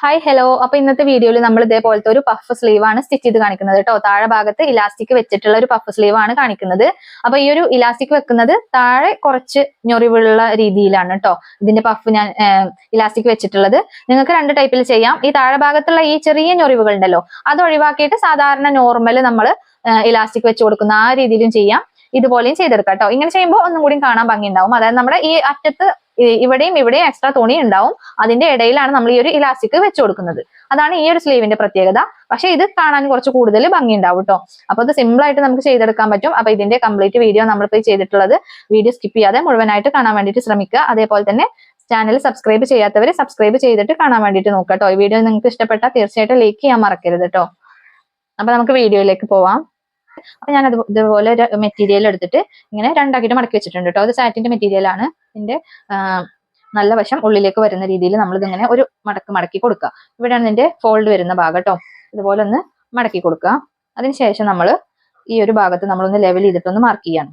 Hi hello അപ്പൊ ഇന്നത്തെ വീഡിയോയിൽ നമ്മൾ ഇതേപോലത്തെ ഒരു പഫ് സ്ലീവ് ആണ് സ്റ്റിച്ച് ചെയ്ത് കാണിക്കുന്നത് കേട്ടോ താഴെ ഭാഗത്ത് ഇലാസ്റ്റിക് വെച്ചിട്ടുള്ള ഒരു പഫ് സ്ലീവ് ആണ് കാണിക്കുന്നത്. അപ്പൊ ഈ ഒരു ഇലാസ്റ്റിക് വെക്കുന്നത് താഴെ കുറച്ച് ഞൊറിവുള്ള രീതിയിലാണ് കേട്ടോ ഇതിന്റെ പഫ് ഞാൻ ഇലാസ്റ്റിക് വെച്ചിട്ടുള്ളത്. നിങ്ങൾക്ക് രണ്ട് ടൈപ്പിൽ ചെയ്യാം. ഈ താഴെ ഭാഗത്തുള്ള ഈ ചെറിയ ഞൊറിവുകൾ ഉണ്ടല്ലോ അത് ഒഴിവാക്കിയിട്ട് സാധാരണ നോർമൽ നമ്മൾ ഇലാസ്റ്റിക് വെച്ച് കൊടുക്കുന്ന ആ രീതിയിലും ചെയ്യാം. ഇതുപോലെയും ചെയ്തെടുക്കാം കേട്ടോ ഇങ്ങനെ ചെയ്യുമ്പോൾ ഒന്നും കൂടി കാണാൻ ഭംഗി ഉണ്ടാവും അതായത് നമ്മുടെ ഈ അറ്റത്ത് ഇവിടെയും ഇവിടെയും എക്സ്ട്രാ തുണി ഉണ്ടാവും. അതിന്റെ ഇടയിലാണ് നമ്മൾ ഈ ഒരു ഇലാസ്റ്റിക് വെച്ചു കൊടുക്കുന്നത്. അതാണ് ഈ ഒരു സ്ലീവിന്റെ പ്രത്യേകത. പക്ഷെ ഇത് കാണാൻ കുറച്ച് കൂടുതൽ ഭംഗി ഉണ്ടാവും കേട്ടോ അപ്പൊ ഇത് സിമ്പിൾ ആയിട്ട് നമുക്ക് ചെയ്തെടുക്കാൻ പറ്റും. അപ്പൊ ഇതിന്റെ കംപ്ലീറ്റ് വീഡിയോ നമ്മളിപ്പോൾ ചെയ്തിട്ടുള്ളത് വീഡിയോ സ്കിപ്പ് ചെയ്യാതെ മുഴുവനായിട്ട് കാണാൻ വേണ്ടിയിട്ട് ശ്രമിക്കുക. അതേപോലെ തന്നെ ചാനൽ സബ്സ്ക്രൈബ് ചെയ്യാത്തവർ സബ്സ്ക്രൈബ് ചെയ്തിട്ട് കാണാൻ വേണ്ടിയിട്ട് നോക്കാം കേട്ടോ ഈ വീഡിയോ നിങ്ങൾക്ക് ഇഷ്ടപ്പെട്ടാൽ തീർച്ചയായിട്ടും ലൈക്ക് ചെയ്യാൻ മറക്കരുത് കേട്ടോ അപ്പൊ നമുക്ക് വീഡിയോയിലേക്ക് പോവാം. അപ്പൊ ഞാൻ അത് ഇതുപോലെ മെറ്റീരിയൽ എടുത്തിട്ട് ഇങ്ങനെ രണ്ടാക്കിയിട്ട് മടക്കി വെച്ചിട്ടുണ്ട് കേട്ടോ അത് സാറ്റിന്റെ മെറ്റീരിയൽ ആണ്. ഇതിന്റെ നല്ല വശം ഉള്ളിലേക്ക് വരുന്ന രീതിയിൽ നമ്മൾ ഇതിങ്ങനെ ഒരു മടക്ക് മടക്കി കൊടുക്കുക. ഇവിടെയാണ് ഇതിന്റെ ഫോൾഡ് വരുന്ന ഭാഗം കേട്ടോ ഇതുപോലെ ഒന്ന് മടക്കി കൊടുക്കുക. അതിനുശേഷം നമ്മൾ ഈ ഒരു ഭാഗത്ത് നമ്മളൊന്ന് ലെവൽ ചെയ്തിട്ടൊന്ന് മാർക്ക് ചെയ്യാണ്.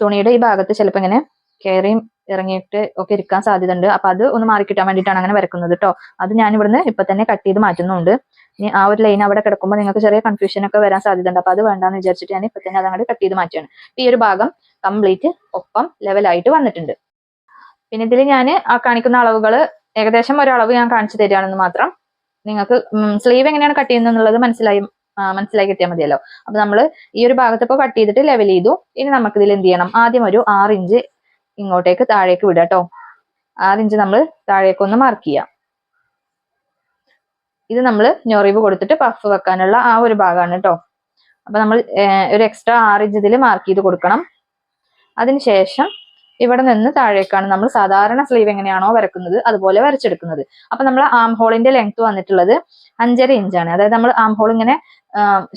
തുണിയുടെ ഈ ഭാഗത്ത് ചിലപ്പോൾ ഇങ്ങനെ കയറിയും ഇറങ്ങിയിട്ട് ഒക്കെ ഇരിക്കാൻ സാധ്യത ഉണ്ട് അപ്പൊ അത് ഒന്ന് മാറി കിട്ടാൻ വേണ്ടിയിട്ടാണ് അങ്ങനെ വരക്കുന്നത് കേട്ടോ അത് ഞാൻ ഇവിടുന്ന് ഇപ്പൊ തന്നെ കട്ട് ചെയ്ത് മാറ്റുന്നുണ്ട്. ഇനി ആ ഒരു ലൈൻ അവിടെ കിടക്കുമ്പോൾ നിങ്ങൾക്ക് ചെറിയ കൺഫ്യൂഷൻ ഒക്കെ വരാൻ സാധ്യത ഉണ്ട് അപ്പൊ അത് വേണ്ടാന്ന് വിചാരിച്ചിട്ട് ഞാൻ ഇപ്പൊ തന്നെ അതങ്ങോട്ട് കട്ട് ചെയ്ത് മാറ്റുകയാണ്. ഈ ഒരു ഭാഗം കംപ്ലീറ്റ് ഒപ്പം ലെവലായിട്ട് വന്നിട്ടുണ്ട്. പിന്നെ ഇതിൽ ഞാൻ ആ കാണിക്കുന്ന അളവുകൾ ഏകദേശം ഒരളവ് ഞാൻ കാണിച്ചു തരികയാണെന്ന് മാത്രം നിങ്ങൾക്ക് സ്ലീവ് എങ്ങനെയാണ് കട്ട് ചെയ്യുന്നത് എന്നുള്ളത് മനസ്സിലായി മനസ്സിലാക്കി കിട്ടിയാൽ മതിയല്ലോ. അപ്പൊ നമ്മൾ ഈ ഒരു ഭാഗത്ത് ഇപ്പോൾ കട്ട് ചെയ്തിട്ട് ലെവൽ ചെയ്തു. ഇനി നമുക്ക് ഇതിൽ എന്ത് ചെയ്യണം? ആദ്യം ഒരു ആറ് ഇഞ്ച് ഇങ്ങോട്ടേക്ക് താഴേക്ക് വിടുക കേട്ടോ. ആറ് ഇഞ്ച് നമ്മൾ താഴേക്ക് ഒന്ന് മാർക്ക് ചെയ്യാം. ഇത് നമ്മൾ ഞൊറിവ് കൊടുത്തിട്ട് പഫ് വെക്കാനുള്ള ആ ഒരു ഭാഗമാണ് കേട്ടോ. അപ്പൊ നമ്മൾ ഒരു എക്സ്ട്രാ ആറ് ഇഞ്ച് ഇതിൽ മാർക്ക് ചെയ്ത് കൊടുക്കണം. അതിനുശേഷം ഇവിടെ നിന്ന് താഴേക്കാണ്. നമ്മൾ സാധാരണ സ്ലീവ് എങ്ങനെയാണോ വരക്കുന്നത് അതുപോലെ വരച്ചെടുക്കുന്നത്. അപ്പൊ നമ്മൾ ആം ഹോളിന്റെ ലെങ്ത് വന്നിട്ടുള്ളത് അഞ്ചര ഇഞ്ചാണ് അതായത് നമ്മൾ ആം ഹോൾ ഇങ്ങനെ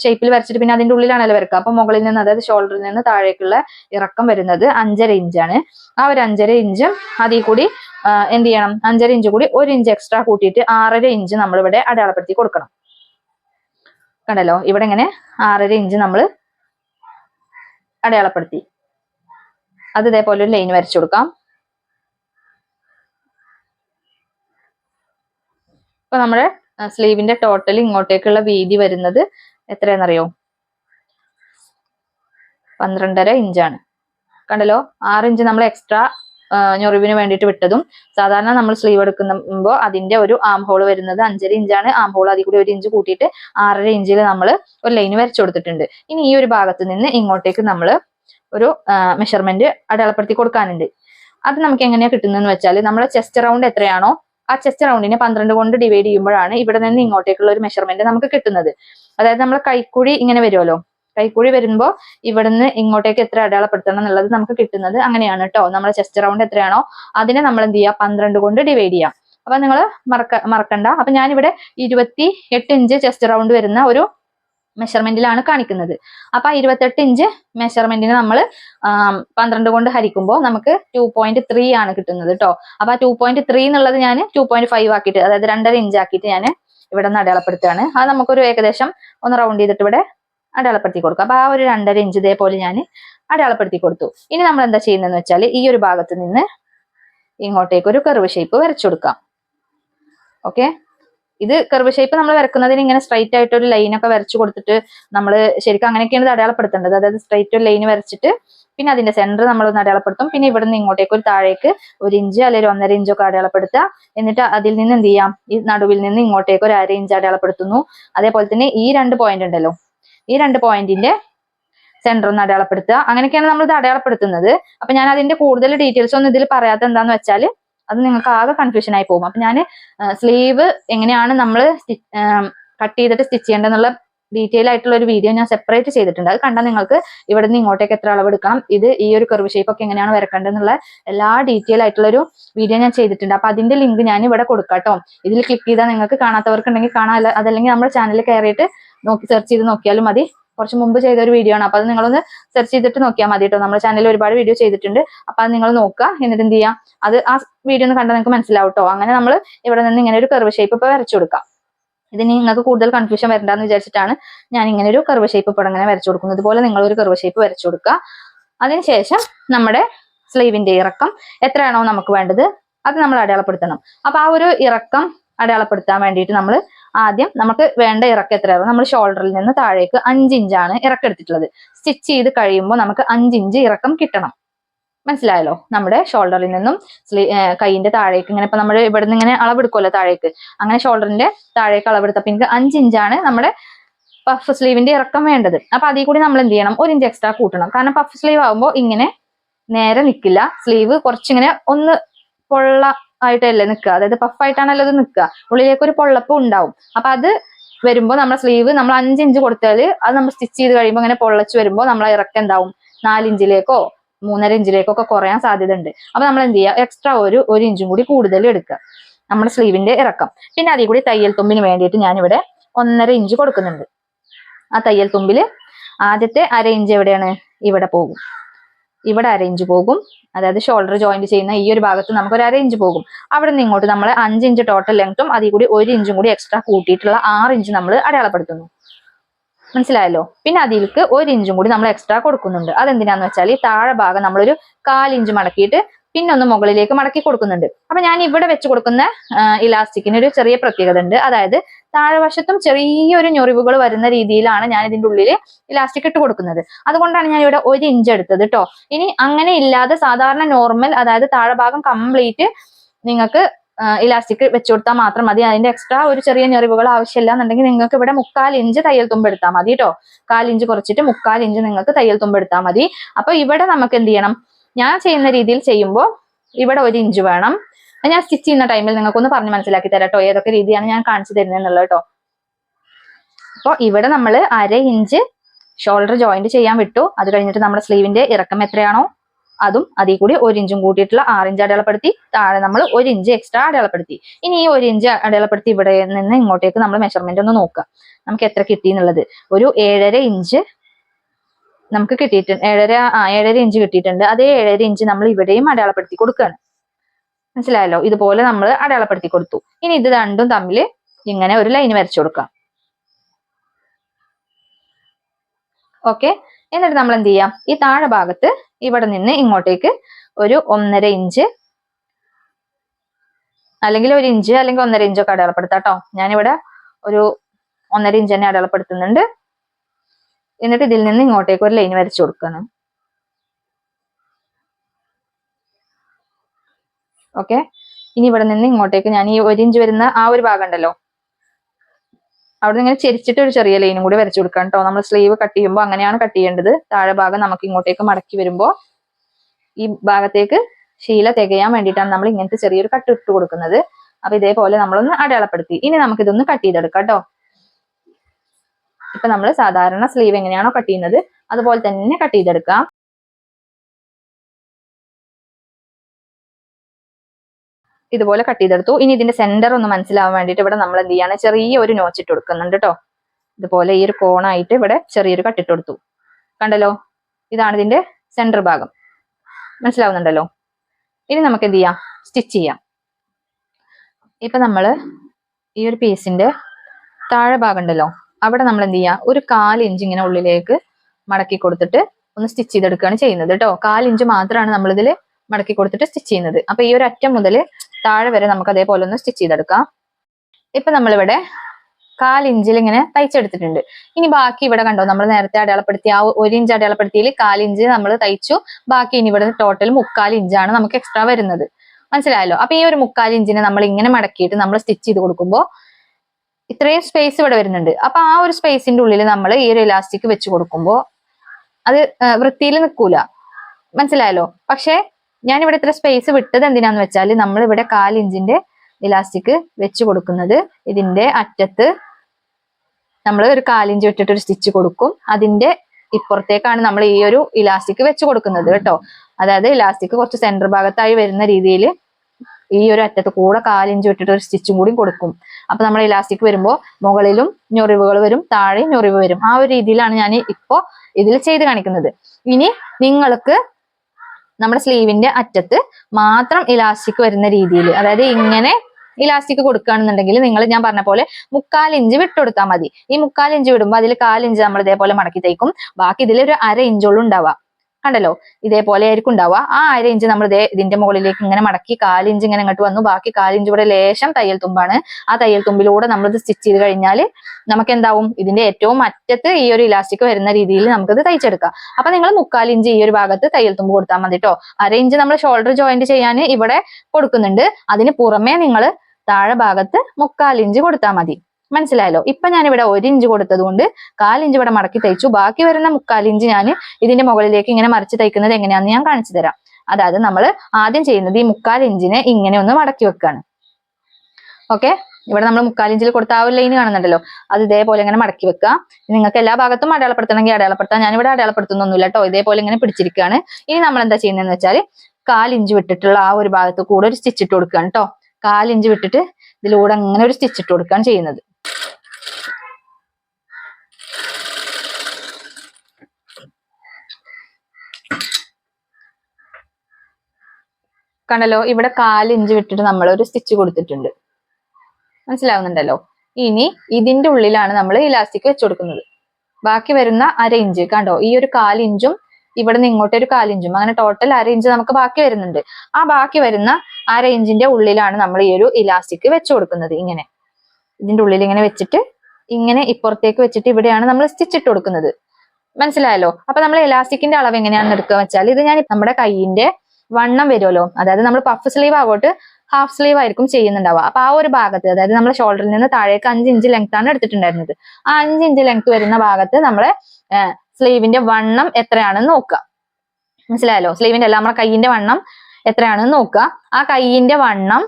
ഷേപ്പിൽ വരച്ചിട്ട് പിന്നെ അതിന്റെ ഉള്ളിലാണല്ലോ വരക്കുക. അപ്പൊ മുകളിൽ നിന്ന് അതായത് ഷോൾഡറിൽ നിന്ന് താഴേക്കുള്ള ഇറക്കം വരുന്നത് അഞ്ചര ഇഞ്ചാണ് ആ ഒരു അഞ്ചര ഇഞ്ചും അതിൽ കൂടി എന്ത് ചെയ്യണം? അഞ്ചര ഇഞ്ച് കൂടി ഒരു ഇഞ്ച് എക്സ്ട്രാ കൂട്ടിയിട്ട് ആറര ഇഞ്ച് നമ്മൾ ഇവിടെ അടയാളപ്പെടുത്തി കൊടുക്കണം. കണ്ടല്ലോ? ഇവിടെ ഇങ്ങനെ ആറര ഇഞ്ച് നമ്മൾ അടയാളപ്പെടുത്തി. അത് ഇതേപോലെ ഒരു ലൈൻ വരച്ചു കൊടുക്കാം. ഇപ്പൊ നമ്മുടെ സ്ലീവിന്റെ ടോട്ടൽ ഇങ്ങോട്ടേക്കുള്ള വീതി വരുന്നത് എത്രയാണെന്നറിയോ? പന്ത്രണ്ടര ഇഞ്ചാണ്. കണ്ടല്ലോ? ആറ് ഇഞ്ച് നമ്മൾ എക്സ്ട്രാ ഞൊറിവിന് വേണ്ടിയിട്ട് വിട്ടതും സാധാരണ നമ്മൾ സ്ലീവ് എടുക്കുമ്പോൾ അതിന്റെ ഒരു ആം ഹോൾ വരുന്നത് അഞ്ചര ഇഞ്ചാണ്. ആം ഹോൾ അതിൽ കൂടി ഒരു ഇഞ്ച് കൂട്ടിയിട്ട് ആറര ഇഞ്ചിൽ നമ്മൾ ഒരു ലൈൻ വരച്ചു കൊടുത്തിട്ടുണ്ട്. ഇനി ഈ ഒരു ഭാഗത്ത് നിന്ന് ഇങ്ങോട്ടേക്ക് നമ്മൾ ഒരു മെഷർമെന്റ് അടയാളപ്പെടുത്തി കൊടുക്കാനുണ്ട്. അത് നമുക്ക് എങ്ങനെയാ കിട്ടുന്നതെന്ന് വെച്ചാൽ നമ്മുടെ ചെസ്റ്റ് റൗണ്ട് എത്രയാണോ ആ ചെസ്റ്റ് റൗണ്ടിനെ പന്ത്രണ്ട് കൊണ്ട് ഡിവൈഡ് ചെയ്യുമ്പോഴാണ് ഇവിടെ നിന്ന് ഇങ്ങോട്ടേക്കുള്ള ഒരു മെഷർമെന്റ് നമുക്ക് കിട്ടുന്നത്. അതായത് നമ്മൾ കൈക്കുഴി ഇങ്ങനെ വരുമല്ലോ. കൈക്കുഴി വരുമ്പോൾ ഇവിടുന്ന് ഇങ്ങോട്ടേക്ക് എത്ര അടയാളപ്പെടുത്തണം എന്നുള്ളത് നമുക്ക് കിട്ടുന്നത് അങ്ങനെയാണ് കേട്ടോ നമ്മുടെ ചെസ്റ്റ് റൗണ്ട് എത്രയാണോ അതിനെ നമ്മൾ എന്ത് ചെയ്യുക പന്ത്രണ്ട് കൊണ്ട് ഡിവൈഡ് ചെയ്യാം. അപ്പൊ നിങ്ങൾ മറക്ക മറക്കണ്ട. അപ്പൊ ഞാനിവിടെ ഇരുപത്തി എട്ട് ഇഞ്ച് ചെസ്റ്റ് റൗണ്ട് വരുന്ന ഒരു മെഷർമെന്റിലാണ് കാണിക്കുന്നത്. അപ്പൊ ആ ഇരുപത്തെട്ട് ഇഞ്ച് മെഷർമെന്റിന് നമ്മൾ പന്ത്രണ്ട് കൊണ്ട് ഹരിക്കുമ്പോൾ നമുക്ക് ടു പോയിന്റ് ത്രീ ആണ് കിട്ടുന്നത് കേട്ടോ അപ്പൊ ആ ടു പോയിന്റ് ത്രീ എന്നുള്ളത് ഞാൻ ടു പോയിന്റ് ഫൈവ് ആക്കിയിട്ട് അതായത് രണ്ടര ഇഞ്ച് ആക്കിയിട്ട് ഞാൻ ഇവിടെ നിന്ന് അടയാളപ്പെടുത്തുകയാണ്. അത് നമുക്കൊരു ഏകദേശം ഒന്ന് റൗണ്ട് ചെയ്തിട്ട് ഇവിടെ അടയാളപ്പെടുത്തി കൊടുക്കുക അപ്പൊ ആ ഒരു രണ്ടര ഇഞ്ച് ഇതേപോലെ ഞാൻ അടയാളപ്പെടുത്തി കൊടുത്തു. ഇനി നമ്മൾ എന്താ ചെയ്യുന്നതെന്ന് വെച്ചാൽ ഈ ഒരു ഭാഗത്ത് നിന്ന് ഇങ്ങോട്ടേക്ക് ഒരു കർവ് ഷേപ്പ് വരച്ചു കൊടുക്കാം. ഓക്കെ ഇത് കർവ് ഷേപ്പ് നമ്മൾ വരക്കുന്നതിന് ഇങ്ങനെ സ്ട്രൈറ്റ് ആയിട്ട് ഒരു ലൈൻ ഒക്കെ വരച്ചു കൊടുത്തിട്ട് നമ്മൾ ശരിക്കും അങ്ങനെയൊക്കെയാണ് ഇത് അടയാളപ്പെടുത്തേണ്ടത്. അതായത് സ്ട്രൈറ്റ് ഒരു ലൈൻ വരച്ചിട്ട് പിന്നെ അതിന്റെ സെന്റർ നമ്മൾ ഒന്ന് അടയാളപ്പെടുത്തും. പിന്നെ ഇവിടെ നിന്ന് ഇങ്ങോട്ടേക്ക് ഒരു താഴേക്ക് ഒരു ഇഞ്ച് അല്ലെങ്കിൽ ഒന്നര ഇഞ്ചൊക്കെ അടയാളപ്പെടുത്തുക. എന്നിട്ട് അതിൽ നിന്ന് എന്ത് ചെയ്യാം? ഈ നടുവിൽ നിന്ന് ഇങ്ങോട്ടേക്ക് ഒരു അര ഇഞ്ച് അടയാളപ്പെടുത്തുന്നു. അതേപോലെ തന്നെ ഈ രണ്ട് പോയിന്റ് ഉണ്ടല്ലോ. ഈ രണ്ട് പോയിന്റിന്റെ സെന്റർ ഒന്ന് അടയാളപ്പെടുത്തുക. അങ്ങനെയൊക്കെയാണ് നമ്മൾ ഇത് അടയാളപ്പെടുത്തുന്നത്. അപ്പൊ ഞാൻ അതിന്റെ കൂടുതൽ ഡീറ്റെയിൽസ് ഒന്നും ഇതിൽ പറയാത്ത എന്താന്ന് വെച്ചാൽ അത് നിങ്ങൾക്ക് ആകെ കൺഫ്യൂഷൻ ആയി പോകും. അപ്പൊ ഞാൻ സ്ലീവ് എങ്ങനെയാണ് നമ്മൾ കട്ട് ചെയ്തിട്ട് സ്റ്റിച്ച് ചെയ്യേണ്ടതെന്നുള്ള ഡീറ്റെയിൽ ആയിട്ടുള്ള ഒരു വീഡിയോ ഞാൻ സെപ്പറേറ്റ് ചെയ്തിട്ടുണ്ട്. അത് കണ്ടാൽ നിങ്ങൾക്ക് ഇവിടെ നിന്ന് ഇങ്ങോട്ടേക്ക് എത്ര അളവ് എടുക്കണം ഇത് ഈ ഒരു കർവ് ഷേപ്പ് ഒക്കെ എങ്ങനെയാണ് വരക്കേണ്ടതെന്നുള്ള എല്ലാ ഡീറ്റെയിൽ ആയിട്ടുള്ള ഒരു വീഡിയോ ഞാൻ ചെയ്തിട്ടുണ്ട്. അപ്പൊ അതിന്റെ ലിങ്ക് ഞാൻ ഇവിടെ കൊടുക്കാം കേട്ടോ. ഇതിൽ ക്ലിക്ക് ചെയ്താൽ നിങ്ങൾക്ക് കാണാത്തവർക്കുണ്ടെങ്കിൽ കാണാം. അല്ല- അതല്ലെങ്കിൽ നമ്മുടെ ചാനലിൽ കയറിയിട്ട് നോക്കി സെർച്ച് ചെയ്ത് നോക്കിയാലും മതി. കുറച്ച് മുമ്പ് ചെയ്ത ഒരു വീഡിയോ ആണ്. അപ്പൊ അത് നിങ്ങളൊന്ന് സെർച്ച് ചെയ്തിട്ട് നോക്കിയാൽ മതി കേട്ടോ നമ്മുടെ ചാനലിൽ ഒരുപാട് വീഡിയോ ചെയ്തിട്ടുണ്ട്. അപ്പൊ അത് നിങ്ങൾ നോക്കുക എന്നിട്ട് എന്ത് ചെയ്യാം? അത് ആ വീഡിയോ ഒന്ന് കണ്ടാൽ നിങ്ങൾക്ക് മനസ്സിലാവും കേട്ടോ അങ്ങനെ നമ്മൾ ഇവിടെ നിന്ന് ഇങ്ങനെ ഒരു കർവ് ഷേപ്പ് ഇപ്പൊ വരച്ചു കൊടുക്കാം. ഇതിന് നിങ്ങൾക്ക് കൂടുതൽ കൺഫ്യൂഷൻ വരണ്ടെന്ന് വിചാരിച്ചിട്ടാണ് ഞാൻ ഇങ്ങനെ ഒരു കർവ് ഷേപ്പ് ഇപ്പോൾ ഇങ്ങനെ വരച്ചു കൊടുക്കുന്നത്. ഇതുപോലെ നിങ്ങൾ ഒരു കർവ് ഷേപ്പ് വരച്ചു കൊടുക്കുക അതിനുശേഷം നമ്മുടെ സ്ലീവിന്റെ ഇറക്കം എത്രയാണോ നമുക്ക് വേണ്ടത് അത് നമ്മൾ അടയാളപ്പെടുത്തണം. അപ്പൊ ആ ഒരു ഇറക്കം അടയാളപ്പെടുത്താൻ വേണ്ടിയിട്ട് നമ്മൾ ആദ്യം നമുക്ക് വേണ്ട ഇറക്കം എത്രയാവും നമ്മൾ ഷോൾഡറിൽ നിന്ന് താഴേക്ക് അഞ്ച് ഇഞ്ചാണ് ഇറക്കം എടുത്തിട്ടുള്ളത്. സ്റ്റിച്ച് ചെയ്ത് കഴിയുമ്പോൾ നമുക്ക് അഞ്ച് ഇഞ്ച് ഇറക്കം കിട്ടണം. മനസ്സിലായല്ലോ? നമ്മുടെ ഷോൾഡറിൽ നിന്നും സ്ലീ കൈയിന്റെ താഴേക്ക് ഇങ്ങനെ ഇപ്പൊ നമ്മൾ ഇവിടെ നിന്ന് ഇങ്ങനെ അളവെടുക്കുമല്ലോ താഴേക്ക്. അങ്ങനെ ഷോൾഡറിന്റെ താഴേക്ക് അളവെടുത്തപ്പോൾ എനിക്ക് അഞ്ച് ഇഞ്ചാണ് നമ്മുടെ പഫ് സ്ലീവിന്റെ ഇറക്കം വേണ്ടത്. അപ്പൊ അതിൽ കൂടി നമ്മൾ എന്ത് ചെയ്യണം? ഒരു ഇഞ്ച് എക്സ്ട്രാ കൂട്ടണം. കാരണം പഫ് സ്ലീവ് ആകുമ്പോൾ ഇങ്ങനെ നേരെ നിൽക്കില്ല സ്ലീവ് കുറച്ചിങ്ങനെ ഒന്ന് പൊള്ള ആയിട്ടല്ലേ നിൽക്കുക. അതായത് പഫായിട്ടാണല്ലോ അത് നിൽക്കുക. ഉള്ളിലേക്ക് ഒരു പൊള്ളപ്പ് ഉണ്ടാവും. അപ്പൊ അത് വരുമ്പോൾ നമ്മുടെ സ്ലീവ് നമ്മൾ അഞ്ച് ഇഞ്ച് കൊടുത്താൽ അത് നമ്മൾ സ്റ്റിച്ച് ചെയ്ത് കഴിയുമ്പോൾ ഇങ്ങനെ പൊള്ളച്ച് വരുമ്പോൾ നമ്മളെ ഇറക്കം എന്താവും? നാലിഞ്ചിലേക്കോ മൂന്നര ഇഞ്ചിലേക്കോ ഒക്കെ കുറയാൻ സാധ്യത ഉണ്ട് അപ്പൊ നമ്മൾ എന്ത് ചെയ്യുക? എക്സ്ട്രാ ഒരു ഒരു ഇഞ്ചും കൂടി കൂടുതൽ എടുക്കുക. നമ്മുടെ സ്ലീവിന്റെ ഇറക്കം. പിന്നെ അതിൽ കൂടി തയ്യൽ തുമ്പിന് വേണ്ടിയിട്ട് ഞാനിവിടെ ഒന്നര ഇഞ്ച് കൊടുക്കുന്നുണ്ട്. ആ തയ്യൽ തുമ്പിൽ ആദ്യത്തെ അര ഇഞ്ച് എവിടെയാണ്? ഇവിടെ പോകും. ഇവിടെ അര ഇഞ്ച് പോകും. അതായത് ഷോൾഡർ ജോയിന്റ് ചെയ്യുന്ന ഈ ഒരു ഭാഗത്ത് നമുക്ക് ഒരു അര ഇഞ്ച് പോകും. അവിടെ നിന്ന് ഇങ്ങോട്ട് നമ്മൾ അഞ്ച് ഇഞ്ച് ടോട്ടൽ ലെങ്ത്തും അതിൽ കൂടി ഒരു ഇഞ്ചും കൂടി എക്സ്ട്രാ കൂട്ടിയിട്ടുള്ള ആറ് ഇഞ്ച് നമ്മൾ അടയാളപ്പെടുത്തുന്നു. മനസ്സിലായല്ലോ? പിന്നെ അതിൽക്ക് ഒരു ഇഞ്ചും കൂടി നമ്മൾ എക്സ്ട്രാ കൊടുക്കുന്നുണ്ട്. അതെന്തിനാന്ന് വെച്ചാൽ ഈ താഴെ ഭാഗം നമ്മളൊരു കാലിഞ്ച് മടക്കിയിട്ട് പിന്നെ ഒന്ന് മുകളിലേക്ക് മടക്കി കൊടുക്കുന്നുണ്ട്. അപ്പൊ ഞാൻ ഇവിടെ വെച്ച് കൊടുക്കുന്ന ഇലാസ്റ്റിക്കിന് ഒരു ചെറിയ പ്രത്യേകത ഉണ്ട് അതായത് താഴെവശത്തും ചെറിയൊരു ഞൊറിവുകൾ വരുന്ന രീതിയിലാണ് ഞാൻ ഇതിന്റെ ഉള്ളിൽ ഇലാസ്റ്റിക് ഇട്ട് കൊടുക്കുന്നത്. അതുകൊണ്ടാണ് ഞാൻ ഇവിടെ ഒരു ഇഞ്ച് എടുത്തത് കേട്ടോ ഇനി അങ്ങനെ ഇല്ലാതെ സാധാരണ നോർമൽ അതായത് താഴെ ഭാഗം കംപ്ലീറ്റ് നിങ്ങൾക്ക് ഇലാസ്റ്റിക് വെച്ചു കൊടുത്താൽ മാത്രം മതി. അതിന്റെ എക്സ്ട്രാ ഒരു ചെറിയ ഞെറിവുകൾ ആവശ്യമില്ല എന്നുണ്ടെങ്കിൽ നിങ്ങൾക്ക് ഇവിടെ മുക്കാൽ ഇഞ്ച് തയ്യൽ തുമ്പ് എടുത്താൽ മതി കേട്ടോ കാൽ ഇഞ്ച് കുറച്ചിട്ട് മുക്കാൽ ഇഞ്ച് നിങ്ങൾക്ക് തയ്യൽ തുമ്പ് എടുത്താൽ മതി. അപ്പൊ ഇവിടെ നമുക്ക് എന്ത് ചെയ്യണം? ഞാൻ ചെയ്യുന്ന രീതിയിൽ ചെയ്യുമ്പോൾ ഇവിടെ ഒരു ഇഞ്ച് വേണം. ഞാൻ സ്റ്റിച്ച് ചെയ്യുന്ന ടൈമിൽ നിങ്ങൾക്ക് ഒന്ന് പറഞ്ഞ് മനസ്സിലാക്കി തരാം കേട്ടോ ഏതൊക്കെ രീതിയാണ് ഞാൻ കാണിച്ചു തരുന്നത് എന്നുള്ളത് കേട്ടോ അപ്പോൾ ഇവിടെ നമ്മൾ അര ഇഞ്ച് ഷോൾഡർ ജോയിന്റ് ചെയ്യാൻ വിട്ടു. അത് കഴിഞ്ഞിട്ട് നമ്മുടെ സ്ലീവിന്റെ ഇറക്കം എത്രയാണോ അതും അതിൽ കൂടി ഒരു ഇഞ്ചും കൂട്ടിയിട്ടുള്ള ആറ് ഇഞ്ച് അടയാളപ്പെടുത്തി. താഴെ നമ്മൾ ഒരു ഇഞ്ച് എക്സ്ട്രാ അടയാളപ്പെടുത്തി. ഇനി ഈ ഒരു ഇഞ്ച് അടയാളപ്പെടുത്തി ഇവിടെ നിന്ന് ഇങ്ങോട്ടേക്ക് നമ്മൾ മെഷർമെന്റ് ഒന്ന് നോക്കുക. നമുക്ക് എത്ര കിട്ടി എന്നുള്ളത്. ഒരു ഏഴര ഇഞ്ച് നമുക്ക് കിട്ടിയിട്ടുണ്ട്. ഏഴര ആ ഏഴര ഇഞ്ച് കിട്ടിയിട്ടുണ്ട്. അതേ ഏഴര ഇഞ്ച് നമ്മൾ ഇവിടെയും അടയാളപ്പെടുത്തി കൊടുക്കുകയാണ്. മനസ്സിലായല്ലോ? ഇതുപോലെ നമ്മൾ അടയാളപ്പെടുത്തി കൊടുത്തു. ഇനി ഇത് രണ്ടും തമ്മിൽ ഇങ്ങനെ ഒരു ലൈൻ വരച്ചു കൊടുക്കാം. ഓക്കെ എന്നിട്ട് നമ്മൾ എന്ത് ചെയ്യാം? ഈ താഴെ ഭാഗത്ത് ഇവിടെ നിന്ന് ഇങ്ങോട്ടേക്ക് ഒരു ഒന്നര ഇഞ്ച് അല്ലെങ്കിൽ ഒരു ഇഞ്ച് അല്ലെങ്കിൽ ഒന്നര ഇഞ്ചൊക്കെ അടയാളപ്പെടുത്താം കേട്ടോ. ഞാനിവിടെ ഒരു ഒന്നര ഇഞ്ച് തന്നെ അടയാളപ്പെടുത്തുന്നുണ്ട്. എന്നിട്ട് ഇതിൽ നിന്ന് ഇങ്ങോട്ടേക്ക് ഒരു ലൈൻ വരച്ചു കൊടുക്കണം. ഓക്കെ? ഇനി ഇവിടെ നിന്ന് ഇങ്ങോട്ടേക്ക് ഞാൻ ഈ ഒരു ഇഞ്ച് വരുന്ന ആ ഒരു ഭാഗം ഉണ്ടല്ലോ അവിടെ ഇങ്ങനെ ചെരിച്ചിട്ട് ഒരു ചെറിയ ലൈനും കൂടി വരച്ചു കൊടുക്കാം കേട്ടോ. നമ്മൾ സ്ലീവ് കട്ട് ചെയ്യുമ്പോൾ അങ്ങനെയാണ് കട്ട് ചെയ്യേണ്ടത്. താഴെ ഭാഗം നമുക്ക് ഇങ്ങോട്ടേക്ക് മടക്കി വരുമ്പോൾ ഈ ഭാഗത്തേക്ക് ശീല തികയാൻ വേണ്ടിയിട്ടാണ് നമ്മൾ ഇങ്ങനത്തെ ചെറിയൊരു കട്ട് ഇട്ട് കൊടുക്കുന്നത്. അപ്പൊ ഇതേപോലെ നമ്മളൊന്ന് അടയാളപ്പെടുത്തി. ഇനി നമുക്ക് ഇതൊന്ന് കട്ട് ചെയ്തെടുക്കാം കേട്ടോ. ഇപ്പൊ നമ്മൾ സാധാരണ സ്ലീവ് എങ്ങനെയാണോ കട്ട് ചെയ്യുന്നത് അതുപോലെ തന്നെ കട്ട് ചെയ്തെടുക്കാം. ഇതുപോലെ കട്ട് ചെയ്തെടുത്തു. ഇനി ഇതിന്റെ സെന്റർ ഒന്ന് മനസ്സിലാവാൻ വേണ്ടിയിട്ട് ഇവിടെ നമ്മൾ എന്ത് ചെയ്യാണ്? ചെറിയ ഒരു നോച്ചിട്ട് കൊടുക്കുന്നുണ്ട് കേട്ടോ ഇതുപോലെ ഈ ഒരു കോണായിട്ട് ഇവിടെ ചെറിയൊരു കട്ടിട്ട് കൊടുത്തു. കണ്ടല്ലോ? ഇതാണ് ഇതിന്റെ സെന്റർ ഭാഗം. മനസ്സിലാവുന്നുണ്ടല്ലോ? ഇനി നമുക്ക് എന്ത് ചെയ്യാം? സ്റ്റിച്ച് ചെയ്യാം. ഇപ്പൊ നമ്മൾ ഈ ഒരു പീസിന്റെ താഴെ ഭാഗം ഉണ്ടല്ലോ? അവിടെ നമ്മൾ എന്ത് ചെയ്യാം? ഒരു ഇഞ്ച് ഇങ്ങനെ ഉള്ളിലേക്ക് മടക്കി കൊടുത്തിട്ട് ഒന്ന് സ്റ്റിച്ച് ചെയ്തെടുക്കുകയാണ് ചെയ്യുന്നത് കേട്ടോ ഇഞ്ച് മാത്രമാണ് നമ്മൾ ഇതിൽ മടക്കി കൊടുത്തിട്ട് സ്റ്റിച്ച് ചെയ്യുന്നത്. അപ്പൊ ഈ ഒരു അറ്റം മുതൽ താഴെ വരെ നമുക്ക് അതേപോലെ ഒന്ന് സ്റ്റിച്ച് ചെയ്തെടുക്കാം. ഇപ്പൊ നമ്മളിവിടെ കാലിഞ്ചിൽ ഇങ്ങനെ തയ്ച്ചെടുത്തിട്ടുണ്ട്. ഇനി ബാക്കി ഇവിടെ കണ്ടോ നമ്മൾ നേരത്തെ അടയാളപ്പെടുത്തിയ ആ ഒരു ഇഞ്ച് അടയാളപ്പെടുത്തിയിൽ കാലിഞ്ച് നമ്മൾ തയ്ച്ചു. ബാക്കി ഇനി ഇവിടെ ടോട്ടൽ മുക്കാൽ ഇഞ്ചാണ് നമുക്ക് എക്സ്ട്രാ വരുന്നത്. മനസ്സിലായല്ലോ? അപ്പൊ ഈ ഒരു മുക്കാൽ ഇഞ്ചിനെ നമ്മൾ ഇങ്ങനെ മടക്കിയിട്ട് നമ്മൾ സ്റ്റിച്ച് ചെയ്ത് കൊടുക്കുമ്പോൾ ഇത്രയും സ്പേസ് ഇവിടെ വരുന്നുണ്ട്. അപ്പൊ ആ ഒരു സ്പേസിന്റെ ഉള്ളിൽ നമ്മൾ ഈ ഒരു ഇലാസ്റ്റിക് വെച്ച് കൊടുക്കുമ്പോൾ അത് വൃത്തിയിൽ നിൽക്കൂല. മനസ്സിലായല്ലോ? പക്ഷെ ഞാൻ ഇവിടെ ഇത്ര സ്പേസ് വിട്ടത് എന്തിനാന്ന് വെച്ചാൽ നമ്മൾ ഇവിടെ കാലിഞ്ചിന്റെ ഇലാസ്റ്റിക് വെച്ച് കൊടുക്കുന്നത്. ഇതിന്റെ അറ്റത്ത് നമ്മൾ ഒരു കാലിഞ്ച് വിട്ടിട്ട് ഒരു സ്റ്റിച്ച് കൊടുക്കും. അതിന്റെ ഇപ്പുറത്തേക്കാണ് നമ്മൾ ഈ ഒരു ഇലാസ്റ്റിക് വെച്ച് കൊടുക്കുന്നത് കേട്ടോ. അതായത് ഇലാസ്റ്റിക് കുറച്ച് സെന്റർ ഭാഗത്തായി വരുന്ന രീതിയിൽ ഈ ഒരു അറ്റത്ത് കൂടെ കാലിഞ്ച് വിട്ടിട്ട് ഒരു സ്റ്റിച്ചും കൂടി കൊടുക്കും. അപ്പൊ നമ്മൾ ഇലാസ്റ്റിക് വരുമ്പോൾ മുകളിലും ഞൊറിവുകൾ വരും താഴെയും ഞൊറിവ് വരും. ആ ഒരു രീതിയിലാണ് ഞാൻ ഇപ്പോ ഇതിൽ ചെയ്ത് കാണിക്കുന്നത്. ഇനി നിങ്ങൾക്ക് നമ്മുടെ സ്ലീവിന്റെ അറ്റത്ത് മാത്രം ഇലാസ്റ്റിക് വരുന്ന രീതിയിൽ അതായത് ഇങ്ങനെ ഇലാസ്റ്റിക് കൊടുക്കുകയാണെന്നുണ്ടെങ്കിൽ നിങ്ങൾ ഞാൻ പറഞ്ഞ പോലെ മുക്കാൽ ഇഞ്ച് വിട്ടുകൊടുത്താൽ മതി. ഈ മുക്കാൽ ഇഞ്ച് വിടുമ്പോൾ അതിൽ കാലിഞ്ച് നമ്മൾ ഇതേപോലെ മടക്കി തയ്ക്കും ബാക്കി ഇതിൽ ഒരു അര ഇഞ്ചോളം ഉണ്ടാവുക. കണ്ടല്ലോ? ഇതേപോലെ ആയിരിക്കും ഉണ്ടാവുക. ആ അര ഇഞ്ച് നമ്മൾ ഇതേ ഇതിന്റെ മുകളിലേക്ക് ഇങ്ങനെ മടക്കി കാലിഞ്ച് ഇങ്ങനെ അങ്ങോട്ട് വന്നു. ബാക്കി കാലിഞ്ച് ഇവിടെ ലേശം തയ്യൽ തുമ്പാണ്. ആ തയ്യൽ തുമ്പിലൂടെ നമ്മൾ ഇത് സ്റ്റിച്ച് ചെയ്ത് കഴിഞ്ഞാൽ നമുക്ക് എന്താവും? ഇതിന്റെ ഏറ്റവും അറ്റത്ത് ഈ ഒരു ഇലാസ്റ്റിക് വരുന്ന രീതിയിൽ നമുക്കിത് തയ്ച്ചെടുക്കാം. അപ്പൊ നിങ്ങൾ മുക്കാലിഞ്ച് ഈ ഒരു ഭാഗത്ത് തയ്യൽ തുമ്പ് കൊടുത്താൽ മതി കേട്ടോ അര ഇഞ്ച് നമ്മൾ ഷോൾഡർ ജോയിന്റ് ചെയ്യാൻ ഇവിടെ കൊടുക്കുന്നുണ്ട്. അതിന് പുറമേ നിങ്ങൾ താഴെ ഭാഗത്ത് മുക്കാലിഞ്ച് കൊടുത്താൽ മതി. മനസ്സിലായല്ലോ? ഇപ്പൊ ഞാൻ ഇവിടെ ഒരു ഇഞ്ച് കൊടുത്തത് കൊണ്ട് കാലിഞ്ച് ഇവിടെ മടക്കി തയ്ച്ചു. ബാക്കി വരുന്ന മുക്കാലിഞ്ച് ഞാൻ ഇതിന്റെ മുകളിലേക്ക് ഇങ്ങനെ മറിച്ച് തയ്ക്കുന്നത് എങ്ങനെയാണെന്ന് ഞാൻ കാണിച്ചു തരാം. അതായത് നമ്മൾ ആദ്യം ചെയ്യുന്നത് ഈ മുക്കാൽ ഇഞ്ചിനെ ഇങ്ങനെ ഒന്ന് മടക്കി വെക്കുകയാണ് ഓക്കെ? ഇവിടെ നമ്മൾ മുക്കാലിഞ്ചിൽ കൊടുത്ത ആ ഒരു ലൈൻ കാണുന്നുണ്ടല്ലോ. അത് ഇതേപോലെ ഇങ്ങനെ മടക്കി വെക്കുക. നിങ്ങൾക്ക് എല്ലാ ഭാഗത്തും അടയാളപ്പെടുത്തണമെങ്കിൽ അടയാളപ്പെടുത്താം. ഞാനിവിടെ അടയാളപ്പെടുത്തുന്നൊന്നുമില്ല കേട്ടോ. ഇതേപോലെ ഇങ്ങനെ പിടിച്ചിരിക്കുകയാണ്. ഇനി നമ്മൾ എന്താ ചെയ്യുന്നതെന്ന് വെച്ചാൽ കാലിഞ്ച് വിട്ടിട്ടുള്ള ആ ഒരു ഭാഗത്ത് കൂടെ ഒരു സ്റ്റിച്ച് ഇട്ട് കൊടുക്കുകയാണ് കേട്ടോ. കാലിഞ്ച് വിട്ടിട്ട് ഇതിലൂടെ അങ്ങനെ ഒരു സ്റ്റിച്ച് ഇട്ട് കൊടുക്കുകയാണ് ചെയ്യുന്നത്. കണ്ടല്ലോ ഇവിടെ കാലിഞ്ച് വിട്ടിട്ട് നമ്മൾ ഒരു സ്റ്റിച്ച് കൊടുത്തിട്ടുണ്ട്. മനസ്സിലാവുന്നുണ്ടല്ലോ? ഇനി ഇതിന്റെ ഉള്ളിലാണ് നമ്മൾ ഇലാസ്റ്റിക് വെച്ചു കൊടുക്കുന്നത്. ബാക്കി വരുന്ന അര ഇഞ്ച്. കണ്ടോ? ഈ ഒരു കാലിഞ്ചും ഇവിടെ നിന്ന് ഇങ്ങോട്ട് ഒരു കാലിഞ്ചും. അങ്ങനെ ടോട്ടൽ അര ഇഞ്ച് നമുക്ക് ബാക്കി വരുന്നുണ്ട്. ആ ബാക്കി വരുന്ന അര ഇഞ്ചിന്റെ ഉള്ളിലാണ് നമ്മൾ ഈ ഒരു ഇലാസ്റ്റിക് വെച്ചു കൊടുക്കുന്നത് ഇങ്ങനെ. ഇതിന്റെ ഉള്ളിൽ ഇങ്ങനെ വെച്ചിട്ട് ഇങ്ങനെ ഇപ്പുറത്തേക്ക് വെച്ചിട്ട് ഇവിടെയാണ് നമ്മൾ സ്റ്റിച്ച് ഇട്ട് കൊടുക്കുന്നത്. മനസ്സിലായല്ലോ? അപ്പൊ നമ്മൾ ഇലാസ്റ്റിക്കിന്റെ അളവ് എങ്ങനെയാണെന്ന് എടുക്കുക വെച്ചാൽ ഇത് ഞാൻ നമ്മുടെ കൈയിന്റെ വണ്ണം വരുമല്ലോ. അതായത് നമ്മൾ പഫ് സ്ലീവ് ആവോട്ട് ഹാഫ് സ്ലീവ് ആയിരിക്കും ചെയ്യുന്നുണ്ടാവുക. അപ്പൊ ആ ഒരു ഭാഗത്ത് അതായത് നമ്മൾ ഷോൾഡറിൽ നിന്ന് താഴേക്ക് അഞ്ച് ഇഞ്ച് ലെങ്ത് ആണ് എടുത്തിട്ടുണ്ടായിരുന്നത്. ആ അഞ്ച് ഇഞ്ച് ലെങ്ത് വരുന്ന ഭാഗത്ത് നമ്മളെ സ്ലീവിന്റെ വണ്ണം എത്രയാണെന്ന് നോക്കുക. മനസ്സിലായല്ലോ? സ്ലീവിന്റെ അല്ല നമ്മുടെ കൈയിന്റെ വണ്ണം എത്രയാണെന്ന് നോക്കുക. ആ കൈയിന്റെ വണ്ണം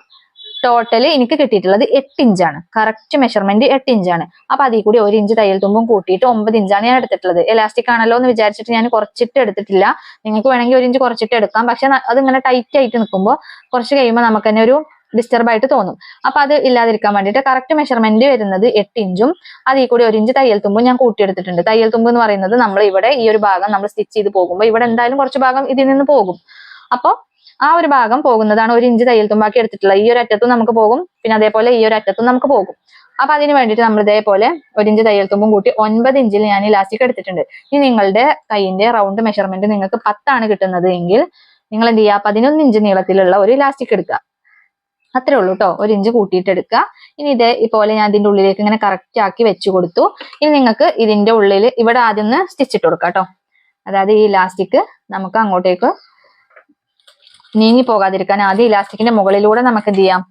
ടോട്ടൽ എനിക്ക് കിട്ടിയിട്ടുള്ളത് എട്ട് ഇഞ്ചാണ് കറക്റ്റ് മെഷർമെന്റ് എട്ട് ഇഞ്ചാണ് അപ്പൊ അതിൽ കൂടി ഒരു ഇഞ്ച് തയ്യൽ തുമ്പും കൂട്ടിയിട്ട് ഒമ്പത് ഇഞ്ചാണ് ഞാൻ എടുത്തിട്ടുള്ളത്. എലാസ്റ്റിക് ആണല്ലോ എന്ന് വിചാരിച്ചിട്ട് ഞാൻ കുറച്ചിട്ട് എടുത്തിട്ടില്ല. നിങ്ങൾക്ക് വേണമെങ്കിൽ ഒരു ഇഞ്ച് കുറച്ചിട്ട് എടുക്കാം. പക്ഷെ അത് ഇങ്ങനെ ടൈറ്റ് ആയിട്ട് നിൽക്കുമ്പോൾ കുറച്ച് കഴിയുമ്പോൾ നമുക്ക് തന്നെ ഒരു ഡിസ്റ്റർബ് ആയിട്ട് തോന്നും. അപ്പൊ അത് ഇല്ലാതിരിക്കാൻ വേണ്ടിയിട്ട് കറക്റ്റ് മെഷർമെന്റ് വരുന്നത് എട്ട് ഇഞ്ചും അതിൽ കൂടി ഒരു ഇഞ്ച് തയ്യൽ തുമ്പും ഞാൻ കൂട്ടിയെടുത്തിട്ടുണ്ട് തയ്യൽ തുമ്പ് എന്ന് പറയുന്നത് നമ്മൾ ഇവിടെ ഈ ഒരു ഭാഗം നമ്മൾ സ്റ്റിച്ച് ചെയ്ത് പോകുമ്പോൾ ഇവിടെ എന്തായാലും കുറച്ച് ഭാഗം ഇതിൽ നിന്ന് പോകും. അപ്പോൾ ആ ഒരു ഭാഗം പോകുന്നതാണ് ഒരു ഇഞ്ച് തയ്യൽ തുമ്പാക്കി എടുത്തിട്ടുള്ളത്. ഈ ഒരു അറ്റത്തും നമുക്ക് പോകും പിന്നെ അതേപോലെ ഈ ഒരു അറ്റത്തും നമുക്ക് പോകും. അപ്പൊ അതിന് വേണ്ടിയിട്ട് നമ്മൾ ഇതേപോലെ ഒരു ഇഞ്ച് തയ്യൽ തുമ്പും കൂട്ടി ഒൻപത് ഇഞ്ചിൽ ഞാൻ ഇലാസ്റ്റിക് എടുത്തിട്ടുണ്ട്. ഇനി നിങ്ങളുടെ കൈയിന്റെ റൗണ്ട് മെഷർമെന്റ് നിങ്ങൾക്ക് പത്താണ് കിട്ടുന്നത് എങ്കിൽ നിങ്ങൾ എന്ത് ചെയ്യുക? പതിനൊന്ന് ഇഞ്ച് നീളത്തിലുള്ള ഒരു ഇലാസ്റ്റിക് എടുക്കുക. അത്രേ ഉള്ളൂ കേട്ടോ ഒരു ഇഞ്ച് കൂട്ടിയിട്ട് എടുക്കുക. ഇനി ഇതേ ഇതുപോലെ ഞാൻ ഇതിന്റെ ഉള്ളിലേക്ക് ഇങ്ങനെ കറക്റ്റ് ആക്കി വെച്ചു കൊടുത്തു. ഇനി നിങ്ങൾക്ക് ഇതിന്റെ ഉള്ളിൽ ഇവിടെ ആദ്യം ഒന്ന് സ്റ്റിച്ചിട്ട് കൊടുക്കാം കേട്ടോ അതായത് ഈ ഇലാസ്റ്റിക് നമുക്ക് അങ്ങോട്ടേക്ക് നീങ്ങി പോകാതിരിക്കാൻ ആദ്യം ഇലാസ്റ്റിക്കിന്റെ മുകളിലൂടെ നമുക്ക് എന്ത് ചെയ്യാം?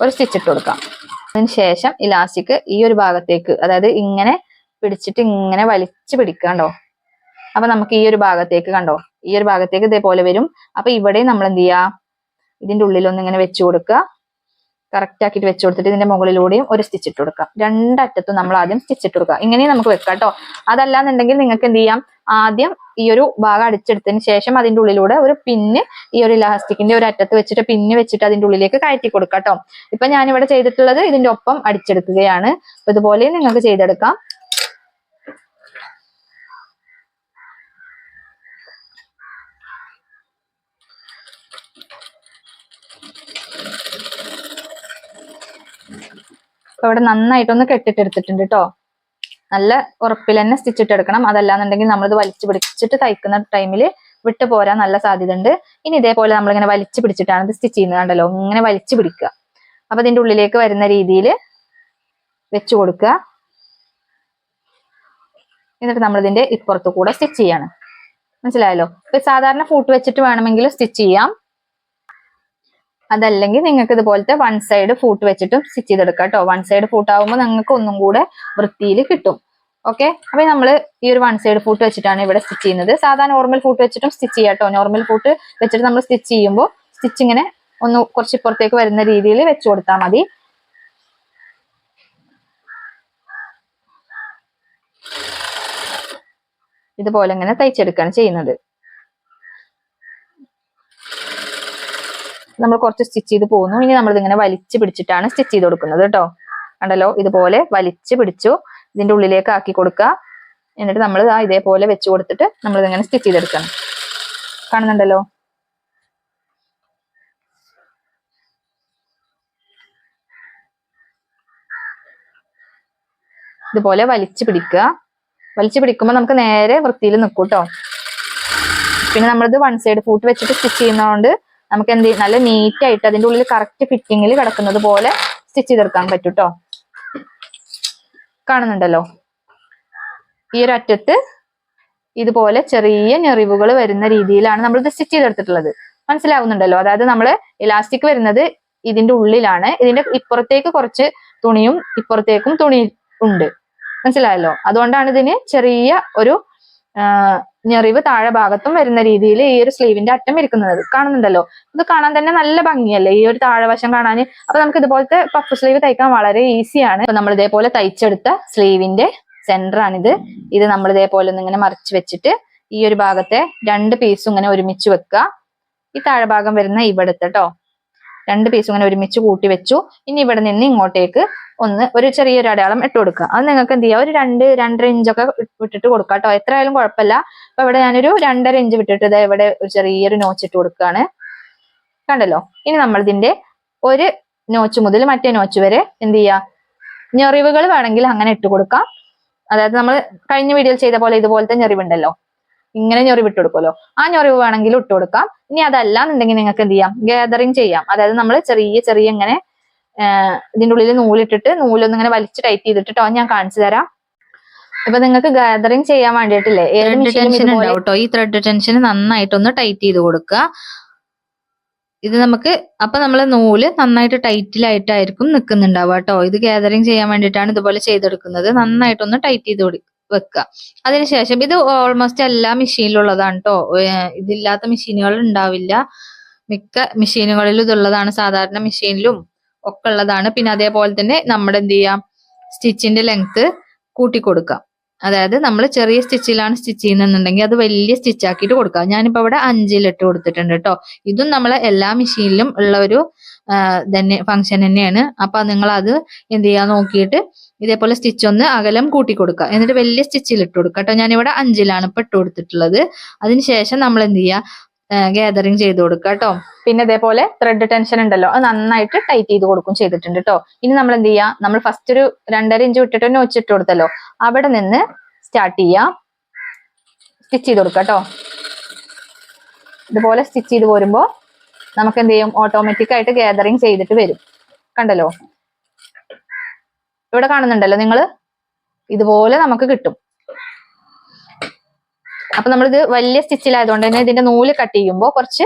ഒരു സ്റ്റിച്ച് ഇട്ട് കൊടുക്കാം. അതിന് ശേഷം ഇലാസ്റ്റിക് ഈ ഒരു ഭാഗത്തേക്ക് അതായത് ഇങ്ങനെ പിടിച്ചിട്ട് ഇങ്ങനെ വലിച്ചു പിടിക്കണ്ടോ അപ്പൊ നമുക്ക് ഈ ഒരു ഭാഗത്തേക്ക് കണ്ടോ? ഈ ഒരു ഭാഗത്തേക്ക് ഇതേപോലെ വരും. അപ്പൊ ഇവിടെ നമ്മൾ എന്ത് ചെയ്യാം? ഇതിന്റെ ഉള്ളിലൊന്നിങ്ങനെ വെച്ചു കൊടുക്കുക. കറക്റ്റ് ആക്കിയിട്ട് വെച്ചു കൊടുത്തിട്ട് ഇതിന്റെ മുകളിലൂടെയും ഒരു സ്റ്റിച്ച് ഇട്ട് കൊടുക്കാം. രണ്ടറ്റത്തും നമ്മൾ ആദ്യം സ്റ്റിച്ച് ഇട്ട് കൊടുക്കുക. ഇങ്ങനെയും നമുക്ക് വെക്കാം കേട്ടോ അതല്ലാന്നുണ്ടെങ്കിൽ നിങ്ങൾക്ക് എന്ത് ചെയ്യാം? ആദ്യം ഈ ഒരു ഭാഗം അടിച്ചെടുത്തതിന് ശേഷം അതിന്റെ ഉള്ളിലൂടെ ഒരു പിന്ന് ഈ ഒരു ഇലാസ്റ്റിക്കിന്റെ ഒരു അറ്റത്ത് വെച്ചിട്ട് പിന്ന് വെച്ചിട്ട് അതിന്റെ ഉള്ളിലേക്ക് കയറ്റി കൊടുക്കാം കേട്ടോ ഇപ്പൊ ഞാനിവിടെ ചെയ്തിട്ടുള്ളത് ഇതിന്റെ ഒപ്പം അടിച്ചെടുക്കുകയാണ്. ഇതുപോലെ നിങ്ങൾക്ക് ചെയ്തെടുക്കാം. അപ്പൊ ഇവിടെ നന്നായിട്ടൊന്ന് കെട്ടിട്ടെടുത്തിട്ടുണ്ട് കേട്ടോ നല്ല ഉറപ്പിൽ തന്നെ സ്റ്റിച്ചിട്ടെടുക്കണം. അതല്ലാന്നുണ്ടെങ്കിൽ നമ്മളിത് വലിച്ചു പിടിച്ചിട്ട് തയ്ക്കുന്ന ടൈമിൽ വിട്ടു പോരാൻ നല്ല സാധ്യത ഉണ്ട് ഇനി ഇതേപോലെ നമ്മളിങ്ങനെ വലിച്ചു പിടിച്ചിട്ടാണ് ഇത് സ്റ്റിച്ച് ചെയ്യുന്നത് കണ്ടല്ലോ? ഇങ്ങനെ വലിച്ചു പിടിക്കുക. അപ്പൊ ഇതിന്റെ ഉള്ളിലേക്ക് വരുന്ന രീതിയിൽ വെച്ചു കൊടുക്കുക. എന്നിട്ട് നമ്മളിതിന്റെ ഇപ്പുറത്ത് കൂടെ സ്റ്റിച്ച് ചെയ്യാണ്. മനസ്സിലായല്ലോ? ഇപ്പൊ സാധാരണ ഫൂട്ട് വെച്ചിട്ട് വേണമെങ്കിൽ സ്റ്റിച്ച് ചെയ്യാം. അതല്ലെങ്കിൽ നിങ്ങൾക്ക് ഇതുപോലത്തെ വൺ സൈഡ് ഫൂട്ട് വെച്ചിട്ടും സ്റ്റിച്ച് ചെയ്തെടുക്കാം കേട്ടോ വൺ സൈഡ് ഫൂട്ട് ആകുമ്പോൾ നിങ്ങൾക്ക് ഒന്നും കൂടെ വൃത്തിയിൽ കിട്ടും. ഓക്കെ അപ്പൊ നമ്മൾ ഈ ഒരു വൺ സൈഡ് ഫൂട്ട് വെച്ചിട്ടാണ് ഇവിടെ സ്റ്റിച്ച് ചെയ്യുന്നത്. സാധാരണ നോർമൽ ഫൂട്ട് വെച്ചിട്ടും സ്റ്റിച്ച് ചെയ്യാം കേട്ടോ നോർമൽ ഫൂട്ട് വെച്ചിട്ട് നമ്മൾ സ്റ്റിച്ച് ചെയ്യുമ്പോൾ സ്റ്റിച്ച് ഇങ്ങനെ ഒന്ന് കുറച്ച് ഇപ്പുറത്തേക്ക് വരുന്ന രീതിയിൽ വെച്ചു കൊടുത്താൽ മതി. ഇതുപോലെ ഇങ്ങനെ തയ്ച്ചെടുക്കുകയാണ് ചെയ്യുന്നത്. നമ്മൾ കുറച്ച് സ്റ്റിച്ച് ചെയ്ത് പോകുന്നു. ഇനി നമ്മൾ ഇതിങ്ങനെ വലിച്ചു പിടിച്ചിട്ടാണ് സ്റ്റിച്ച് ചെയ്ത് കൊടുക്കുന്നത് കേട്ടോ. കണ്ടല്ലോ? ഇതുപോലെ വലിച്ചു പിടിച്ചു. ഇതിന്റെ ഉള്ളിലേക്ക് ആക്കി കൊടുക്കുക. എന്നിട്ട് നമ്മൾ ആ ഇതേപോലെ വെച്ച് കൊടുത്തിട്ട് നമ്മൾ ഇതിങ്ങനെ സ്റ്റിച്ച് ചെയ്തെടുക്കണം. കാണുന്നുണ്ടല്ലോ? ഇതുപോലെ വലിച്ചു പിടിക്കുക. വലിച്ചു പിടിക്കുമ്പോൾ നമുക്ക് നേരെ വൃത്തിയിൽ നിൽക്കൂട്ടോ കേട്ടോ. പിന്നെ നമ്മളിത് വൺ സൈഡ് ഫൂട്ട് വെച്ചിട്ട് സ്റ്റിച്ച് ചെയ്യുന്നതുകൊണ്ട് നമുക്ക് എന്ത്? നല്ല നീറ്റ് ആയിട്ട് അതിന്റെ ഉള്ളിൽ കറക്റ്റ് ഫിറ്റിങ്ങിൽ കിടക്കുന്നത് പോലെ സ്റ്റിച്ച് ചെയ്തെടുക്കാൻ പറ്റും കേട്ടോ കാണുന്നുണ്ടല്ലോ? ഈ ഒരു അറ്റത്ത് ഇതുപോലെ ചെറിയ ഞെറിവുകൾ വരുന്ന രീതിയിലാണ് നമ്മൾ ഇത് സ്റ്റിച്ച് ചെയ്തെടുത്തിട്ടുള്ളത്. മനസ്സിലാവുന്നുണ്ടല്ലോ? അതായത് നമ്മൾ ഇലാസ്റ്റിക് വരുന്നത് ഇതിന്റെ ഉള്ളിലാണ്. ഇതിന്റെ ഇപ്പുറത്തേക്ക് കുറച്ച് തുണിയും ഇപ്പുറത്തേക്കും തുണി ഉണ്ട്. മനസ്സിലായല്ലോ? അതുകൊണ്ടാണ് ഇതിന് ചെറിയ ഒരു ഞെറിവ് താഴെ ഭാഗത്തും വരുന്ന രീതിയിൽ ഈ ഒരു സ്ലീവിന്റെ അറ്റം ഇരിക്കുന്നത് കാണുന്നുണ്ടല്ലോ. ഇത് കാണാൻ തന്നെ നല്ല ഭംഗിയല്ലേ? ഈ ഒരു താഴെവശം കാണാൻ. അപ്പൊ നമുക്ക് ഇതുപോലത്തെ പഫ് സ്ലീവ് തയ്ക്കാൻ വളരെ ഈസിയാണ് നമ്മൾ ഇതേപോലെ തയ്ച്ചെടുത്ത സ്ലീവിന്റെ സെന്റർ ഇത് നമ്മൾ ഇതേപോലെ ഒന്ന് ഇങ്ങനെ മറിച്ച് വെച്ചിട്ട് ഈ ഒരു ഭാഗത്തെ രണ്ട് പീസും ഇങ്ങനെ ഒരുമിച്ച് വെക്കുക. ഈ താഴെ ഭാഗം വരുന്ന ഇവിടുത്തെ കേട്ടോ രണ്ട് പീസും ഇങ്ങനെ ഒരുമിച്ച് കൂട്ടി വെച്ചു. ഇനി ഇവിടെ നിന്ന് ഇങ്ങോട്ടേക്ക് ഒന്ന് ഒരു ചെറിയൊരു അടയാളം ഇട്ട് കൊടുക്കുക. അത് നിങ്ങൾക്ക് എന്ത് ചെയ്യാം? ഒരു രണ്ട് രണ്ടര ഇഞ്ചൊക്കെ വിട്ടിട്ട് കൊടുക്കുക കേട്ടോ. എത്ര ആയാലും കുഴപ്പമില്ല. അപ്പൊ ഇവിടെ ഞാനൊരു രണ്ടര ഇഞ്ച് വിട്ടിട്ട് ദേ ഇവിടെ ഒരു ചെറിയൊരു നോച്ച് ഇട്ട് കൊടുക്കുകയാണ്. കണ്ടല്ലോ? ഇനി നമ്മൾ ഇതിന്റെ ഒരു നോച്ച് മുതൽ മറ്റേ നോച്ച് വരെ എന്ത് ചെയ്യുക ഞെറിവുകൾ വേണമെങ്കിൽ അങ്ങനെ ഇട്ട് കൊടുക്കാം. അതായത് നമ്മൾ കഴിഞ്ഞ വീഡിയോയിൽ ചെയ്ത പോലെ ഇതുപോലത്തെ ഞെറിവുണ്ടല്ലോ. ഇങ്ങനെ ഞൊറി വിട്ടു കൊടുക്കുമല്ലോ ആ ഞൊറിവ് വേണമെങ്കിൽ ഇട്ട് കൊടുക്കാം ഇനി അതല്ല എന്നുണ്ടെങ്കിൽ നിങ്ങൾക്ക് എന്ത് ചെയ്യാം? ഗാദറിങ് ചെയ്യാം. അതായത് നമ്മൾ ചെറിയ ചെറിയ ഇങ്ങനെ ഇതിന്റെ ഉള്ളിൽ നൂലിട്ടിട്ട് നൂലൊന്നും ഇങ്ങനെ വലിച്ച് ടൈറ്റ് ചെയ്തിട്ടോ ഞാൻ കാണിച്ചു തരാം. ഇപ്പൊ നിങ്ങൾക്ക് ഗാദറിങ് ചെയ്യാൻ വേണ്ടിയിട്ടില്ലേ? ഏത് ടെൻഷൻ ഉണ്ടാവും കേട്ടോ ഈ ത്രെഡ് ടെൻഷൻ നന്നായിട്ടൊന്ന് ടൈറ്റ് ചെയ്ത് കൊടുക്കുക. ഇത് നമുക്ക് അപ്പൊ നമ്മളെ നൂൽ നന്നായിട്ട് ടൈറ്റിലായിട്ടായിരിക്കും നിൽക്കുന്നുണ്ടാവുക കേട്ടോ ഇത് ഗാദറിങ് ചെയ്യാൻ വേണ്ടിയിട്ടാണ് ഇതുപോലെ ചെയ്തെടുക്കുന്നത്. നന്നായിട്ടൊന്ന് ടൈറ്റ് ചെയ്ത് കൊടു- വെക്കുക അതിനുശേഷം ഇത് ഓൾമോസ്റ്റ് എല്ലാ മെഷീനിലുള്ളതാണ് കേട്ടോ ഇതില്ലാത്ത മെഷീനുകൾ ഉണ്ടാവില്ല. മിക്ക മെഷീനുകളിലും ഇതുള്ളതാണ്. സാധാരണ മെഷീനിലും ഒക്കെ ഉള്ളതാണ്. പിന്നെ അതേപോലെ തന്നെ നമ്മുടെ എന്ത് ചെയ്യാം? സ്റ്റിച്ചിന്റെ ലെങ്ത് കൂട്ടി കൊടുക്കാം അതായത് നമ്മൾ ചെറിയ സ്റ്റിച്ചിലാണ് സ്റ്റിച്ച് ചെയ്യുന്നുണ്ടെങ്കിൽ അത് വലിയ സ്റ്റിച്ച് ആക്കിയിട്ട് കൊടുക്കാം. ഞാനിപ്പോ ഇവിടെ അഞ്ചിലിട്ട് കൊടുത്തിട്ടുണ്ട് കേട്ടോ ഇതും നമ്മൾ എല്ലാ മെഷീനിലും ഉള്ള ഒരു തന്നെ ഫംഗ്ഷൻ തന്നെയാണ്. അപ്പൊ നിങ്ങൾ അത് എന്ത് ചെയ്യാൻ നോക്കിയിട്ട് ഇതേപോലെ സ്റ്റിച്ച് ഒന്ന് അകലം കൂട്ടി കൊടുക്കുക. എന്നിട്ട് വലിയ സ്റ്റിച്ചിൽ ഇട്ട് കൊടുക്കുക കേട്ടോ. ഞാനിവിടെ അഞ്ചിലാണ് ഇപ്പൊ ഇട്ട് കൊടുത്തിട്ടുള്ളത്. അതിനുശേഷം നമ്മൾ എന്ത് ചെയ്യുക? ഗാദറിങ് ചെയ്ത് കൊടുക്കുക കേട്ടോ. പിന്നെ ഇതേപോലെ ത്രെഡ് ടെൻഷൻ ഉണ്ടല്ലോ അത് നന്നായിട്ട് ടൈറ്റ് ചെയ്ത് കൊടുക്കും ചെയ്തിട്ടുണ്ട് കേട്ടോ. ഇനി നമ്മൾ എന്ത് ചെയ്യുക? നമ്മൾ ഫസ്റ്റ് ഒരു രണ്ടര ഇഞ്ച് വിട്ടിട്ട് വെച്ചിട്ട് കൊടുത്തല്ലോ. അവിടെ നിന്ന് സ്റ്റാർട്ട് ചെയ്യാം സ്റ്റിച്ച് ചെയ്ത് കൊടുക്കുക കേട്ടോ. ഇതുപോലെ സ്റ്റിച്ച് ചെയ്ത് പോരുമ്പോ നമുക്ക് എന്ത് ചെയ്യും? ഓട്ടോമാറ്റിക് ആയിട്ട് ഗാദറിങ് ചെയ്തിട്ട് വരും. കണ്ടല്ലോ? ഇവിടെ കാണുന്നുണ്ടല്ലോ നിങ്ങൾ ഇതുപോലെ നമുക്ക് കിട്ടും. അപ്പൊ നമ്മളിത് വലിയ സ്റ്റിച്ചിലായതുകൊണ്ട് തന്നെ ഇതിന്റെ നൂൽ കട്ട് ചെയ്യുമ്പോൾ കുറച്ച്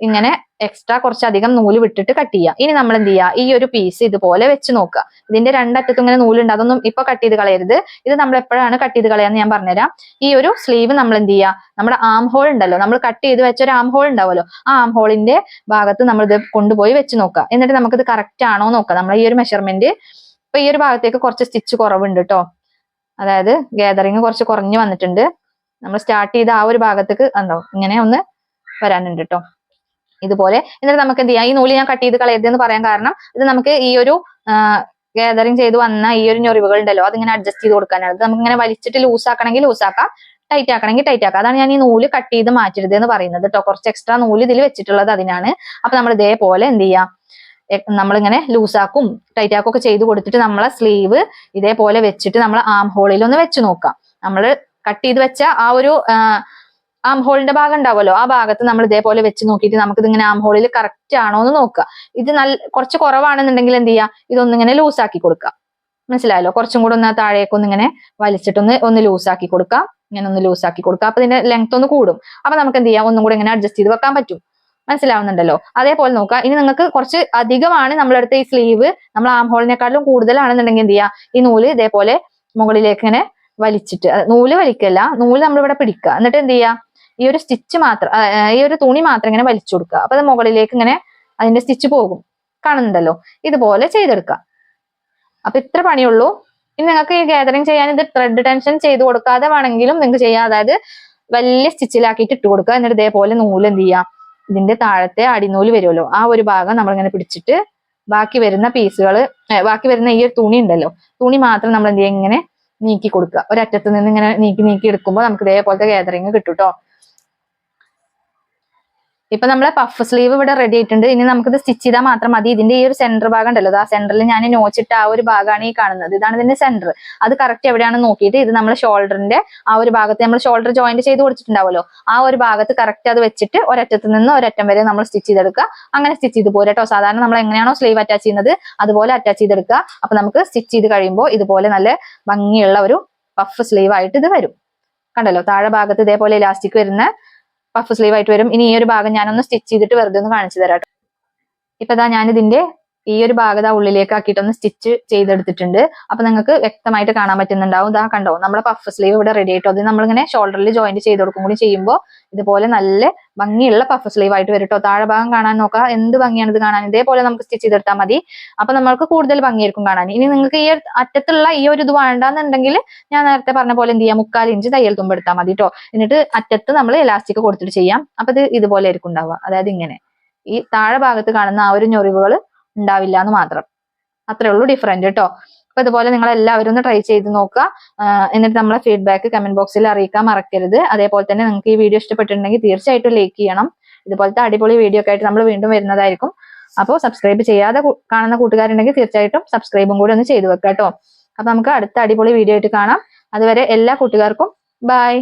ഇങ്ങനെ എക്സ്ട്രാ കുറച്ചധികം നൂൽ വിട്ടിട്ട് കട്ട് ചെയ്യുക ഇനി നമ്മൾ എന്ത് ചെയ്യുക ഈ ഒരു പീസ് ഇതുപോലെ വെച്ച് നോക്കുക. ഇതിന്റെ രണ്ടറ്റത്തും ഇങ്ങനെ നൂലുണ്ട്. അതൊന്നും ഇപ്പൊ കട്ട് ചെയ്ത് കളയരുത്. ഇത് നമ്മൾ എപ്പോഴാണ് കട്ട് ചെയ്ത് കളയാന്ന് ഞാൻ പറഞ്ഞുതരാം. ഈ ഒരു സ്ലീവ് നമ്മൾ എന്ത് ചെയ്യുക നമ്മുടെ ആം ഹോൾ ഉണ്ടല്ലോ. നമ്മൾ കട്ട് ചെയ്ത് വെച്ച ഒരു ആം ഹോൾ ഉണ്ടാവുമല്ലോ. ആ ആം ഹോളിന്റെ ഭാഗത്ത് നമ്മൾ ഇത് കൊണ്ടുപോയി വെച്ച് നോക്കുക. എന്നിട്ട് നമുക്കിത് കറക്റ്റ് ആണോ നോക്കുക. നമ്മൾ ഈ ഒരു മെഷർമെന്റ് ഇപ്പൊ ഈ ഒരു ഭാഗത്തേക്ക് കുറച്ച് സ്റ്റിച്ച് കുറവുണ്ട് കേട്ടോ അതായത് ഗാദറിങ് കുറച്ച് കുറഞ്ഞു വന്നിട്ടുണ്ട്. നമ്മൾ സ്റ്റാർട്ട് ചെയ്ത ആ ഒരു ഭാഗത്തേക്ക് എന്തോ ഇങ്ങനെ ഒന്ന് വരാനുണ്ട് കേട്ടോ ഇതുപോലെ എന്നിട്ട് നമുക്ക് എന്ത് ചെയ്യാം? ഈ നൂൽ ഞാൻ കട്ട് ചെയ്ത് കളയരുതെന്ന് പറയാൻ കാരണം ഇത് നമുക്ക് ഈ ഒരു ഗാദറിങ് ചെയ്ത് വന്ന ഈ ഒരു ഞൊറിവുകൾ ഉണ്ടല്ലോ അതിങ്ങനെ അഡ്ജസ്റ്റ് ചെയ്ത് കൊടുക്കാനാണ്. നമുക്ക് ഇങ്ങനെ വലിച്ചിട്ട് ലൂസ് ആക്കണമെങ്കിൽ ലൂസ് ആക്കാം. ടൈറ്റ് ആക്കണമെങ്കിൽ ടൈറ്റ് ആക്കാം. അതാണ് ഞാൻ ഈ നൂൽ കട്ട് ചെയ്ത് മാറ്റരുത് എന്ന് പറയുന്നത് കേട്ടോ കുറച്ച് എക്സ്ട്രാ നൂൽ ഇതിൽ വെച്ചിട്ടുള്ളത് അതിനാണ്. അപ്പൊ നമ്മൾ ഇതേപോലെ എന്ത് ചെയ്യാം? നമ്മളിങ്ങനെ ലൂസാക്കും ടൈറ്റ് ആക്കും ഒക്കെ ചെയ്ത് കൊടുത്തിട്ട് നമ്മളെ സ്ലീവ് ഇതേപോലെ വെച്ചിട്ട് നമ്മൾ ആം ഹോളിൽ ഒന്ന് വെച്ച് നോക്കാം. നമ്മൾ കട്ട് ചെയ്ത് വെച്ച ആ ഒരു ആം ഹോളിന്റെ ഭാഗം ഉണ്ടാവുമല്ലോ? ആ ഭാഗത്ത് നമ്മൾ ഇതേപോലെ വെച്ച് നോക്കിയിട്ട് നമുക്ക് ഇതിങ്ങനെ ആം ഹോളിൽ കറക്റ്റ് ആണോ എന്ന് നോക്കുക ഇത് നല്ല കുറച്ച് കുറവാണെന്നുണ്ടെങ്കിൽ എന്ത് ചെയ്യുക ഇതൊന്നിങ്ങനെ ലൂസാക്കി കൊടുക്കുക മനസ്സിലായല്ലോ? കുറച്ചും കൂടെ ഒന്ന് താഴേക്ക് ഒന്ന് ഇങ്ങനെ വലിച്ചിട്ടൊന്ന് ഒന്ന് ലൂസാക്കി കൊടുക്കാം. ഇങ്ങനെ ഒന്ന് ലൂസാക്കി കൊടുക്കാം. അപ്പൊ ഇതിന്റെ ലെങ്ത് ഒന്ന് കൂടും. അപ്പൊ നമുക്ക് എന്ത് ചെയ്യാം? ഒന്നും കൂടെ ഇങ്ങനെ അഡ്ജസ്റ്റ് ചെയ്ത് വെക്കാൻ പറ്റും. മനസ്സിലാവുന്നുണ്ടല്ലോ. അതേപോലെ നോക്കുക. ഇനി നിങ്ങൾക്ക് കുറച്ച് അധികമാണ് നമ്മളെടുത്ത ഈ സ്ലീവ് നമ്മൾ ആം ഹോളിനെക്കാളും കൂടുതലാണെന്നുണ്ടെങ്കിൽ എന്ത് ചെയ്യുക? ഈ നൂൽ ഇതേപോലെ മുകളിലേക്ക് ഇങ്ങനെ വലിച്ചിട്ട് നൂൽ വലിക്കല്ല നൂൽ നമ്മളിവിടെ പിടിക്കുക. എന്നിട്ട് എന്ത് ചെയ്യുക? ഈ ഒരു സ്റ്റിച്ച് മാത്രം ഈ ഒരു തുണി മാത്രം ഇങ്ങനെ വലിച്ചു കൊടുക്കുക. അപ്പൊ അത് മുകളിലേക്ക് ഇങ്ങനെ അതിന്റെ സ്റ്റിച്ച് പോകും. കാണുന്നുണ്ടല്ലോ? ഇതുപോലെ ചെയ്തെടുക്കുക. അപ്പൊ ഇത്ര പണിയുള്ളൂ. ഇനി നിങ്ങൾക്ക് ഈ ഗാദറിങ് ചെയ്യാൻ ഇത് ത്രെഡ് ടെൻഷൻ ചെയ്ത് കൊടുക്കാതെ വേണമെങ്കിലും നിങ്ങൾക്ക് ചെയ്യാം. അതായത് വലിയ സ്റ്റിച്ചിലാക്കിയിട്ട് ഇട്ട് കൊടുക്കുക. എന്നിട്ട് ഇതേപോലെ നൂൽ എന്ത് ചെയ്യുക? ഇതിന്റെ താഴത്തെ അടിനൂൽ വരുമല്ലോ. ആ ഒരു ഭാഗം നമ്മൾ ഇങ്ങനെ പിടിച്ചിട്ട് ബാക്കി വരുന്ന പീസുകൾ ബാക്കി വരുന്ന ഈ ഒരു തുണി ഉണ്ടല്ലോ. തുണി മാത്രം നമ്മൾ എന്ത് ചെയ്യുക ഇങ്ങനെ നീക്കി കൊടുക്കുക. ഒരറ്റത്ത് നിന്ന് ഇങ്ങനെ നീക്കി നീക്കി എടുക്കുമ്പോൾ നമുക്ക് ഇതേപോലത്തെ ഗാദറിങ് കിട്ടും ട്ടോ. ഇപ്പൊ നമ്മളെ പഫ് സ്ലീവ് ഇവിടെ റെഡി ആയിട്ടുണ്ട്. ഇനി നമുക്കിത് സ്റ്റിച്ച് ചെയ്താൽ മാത്രം മതി. ഇതിന്റെ ഈ ഒരു സെന്റർ ഭാഗം ഉണ്ടല്ലോ. ആ സെന്ററിൽ ഞാൻ നോച്ചിട്ട് ആ ഒരു ഭാഗമാണ് ഈ കാണുന്നത്. ഇതാണ് ഇതിന്റെ സെന്റർ അത് കറക്റ്റ് എവിടെയാണ് നോക്കിയിട്ട് ഇത് നമ്മൾ ഷോൾഡറിന്റെ ആ ഒരു ഭാഗത്ത് നമ്മൾ ഷോൾഡർ ജോയിന്റ് ചെയ്ത് കൊടുത്തിട്ടുണ്ടാവുമല്ലോ. ആ ഒരു ഭാഗത്ത് കറക്റ്റ് അത് വെച്ചിട്ട് ഒരറ്റത്ത് നിന്ന് ഒരറ്റം വരെ നമ്മൾ സ്റ്റിച്ച് ചെയ്തെടുക്കുക. അങ്ങനെ സ്റ്റിച്ച് ചെയ്ത് പോരാ കേട്ടോ. സാധാരണ നമ്മൾ എങ്ങനെയാണോ സ്ലീവ് അറ്റാച്ച് ചെയ്യുന്നത് അതുപോലെ അറ്റാച്ച് ചെയ്തെടുക്കുക. അപ്പൊ നമുക്ക് സ്റ്റിച്ച് ചെയ്ത് കഴിയുമ്പോൾ ഇതുപോലെ നല്ല ഭംഗിയുള്ള ഒരു പഫ് സ്ലീവ് ആയിട്ട് ഇത് വരും. കണ്ടല്ലോ? താഴെ ഭാഗത്ത് ഇതേപോലെ ഇലാസ്റ്റിക് വരുന്ന പഫ് സ്ലീവ് ആയിട്ട് വരും ഇനി ഈ ഒരു ഭാഗം ഞാനൊന്ന് സ്റ്റിച്ച് ചെയ്തിട്ട് വെറുതെ ഒന്ന് കാണിച്ചു തരാം. ഇപ്പൊ ഇതാ ഞാൻ ഇതിന്റെ ഈ ഒരു ഭാഗത ഉള്ളിലേക്ക് ആക്കിയിട്ടൊന്ന് സ്റ്റിച്ച് ചെയ്തെടുത്തിട്ടുണ്ട്. അപ്പൊ നിങ്ങൾക്ക് വ്യക്തമായിട്ട് കാണാൻ പറ്റുന്നുണ്ടാവും. ഇതാ കണ്ടോ നമ്മുടെ പഫ് സ്ലീവ് ഇവിടെ റെഡി ആയിട്ടോ അത് നമ്മളിങ്ങനെ ഷോൾഡറിൽ ജോയിന്റ് ചെയ്ത് കൊടുക്കും കൂടി ചെയ്യുമ്പോൾ ഇതുപോലെ നല്ല ഭംഗിയുള്ള പഫ് സ്ലീവ് ആയിട്ട് വരും താഴെ ഭാഗം കാണാൻ നോക്കാം. എന്ത് ഭംഗിയാണ് ഇത് കാണാൻ? ഇതേപോലെ നമുക്ക് സ്റ്റിച്ച് ചെയ്തെടുത്താൽ മതി. അപ്പൊ നമ്മൾക്ക് കൂടുതൽ ഭംഗിയായിരിക്കും കാണാൻ. ഇനി നിങ്ങൾക്ക് ഈ അറ്റത്തുള്ള ഈ ഒരു ഇത് വേണ്ടാന്നുണ്ടെങ്കിൽ ഞാൻ നേരത്തെ പറഞ്ഞ പോലെ എന്ത് ചെയ്യാം? മുക്കാൽ ഇഞ്ച് തയ്യൽ തുമ്പ് എടുത്താൽ മതി കേട്ടോ എന്നിട്ട് അറ്റത്ത് നമ്മൾ ഇലാസ്റ്റിക് കൊടുത്തിട്ട് ചെയ്യാം. അപ്പൊ ഇത് ഇതുപോലെ ആയിരിക്കും ഉണ്ടാവുക. അതായത് ഇങ്ങനെ. ഈ താഴെ ഭാഗത്ത് കാണുന്ന ആ ഒരു ഞൊറിവുകൾ ഉണ്ടാവില്ല എന്ന് മാത്രം. അത്രേ ഉള്ളൂ ഡിഫറെന്റ് കേട്ടോ അപ്പൊ ഇതുപോലെ നിങ്ങൾ എല്ലാവരും ഒന്ന് ട്രൈ ചെയ്ത് നോക്കുക. എന്നിട്ട് നമ്മളെ ഫീഡ്ബാക്ക് കമന്റ് ബോക്സിൽ അറിയിക്കാൻ മറക്കരുത്. അതേപോലെ തന്നെ നിങ്ങൾക്ക് ഈ വീഡിയോ ഇഷ്ടപ്പെട്ടിട്ടുണ്ടെങ്കിൽ തീർച്ചയായിട്ടും ലൈക്ക് ചെയ്യണം. ഇതുപോലത്തെ അടിപൊളി വീഡിയോ ഒക്കെ ആയിട്ട് നമ്മൾ വീണ്ടും വരുന്നതായിരിക്കും. അപ്പോൾ സബ്സ്ക്രൈബ് ചെയ്യാതെ കാണുന്ന കൂട്ടുകാരുണ്ടെങ്കിൽ തീർച്ചയായിട്ടും സബ്സ്ക്രൈബും കൂടി ഒന്ന് ചെയ്തു വെക്കാം കേട്ടോ അപ്പൊ നമുക്ക് അടുത്ത അടിപൊളി വീഡിയോ ആയിട്ട് കാണാം. അതുവരെ എല്ലാ കൂട്ടുകാർക്കും ബൈ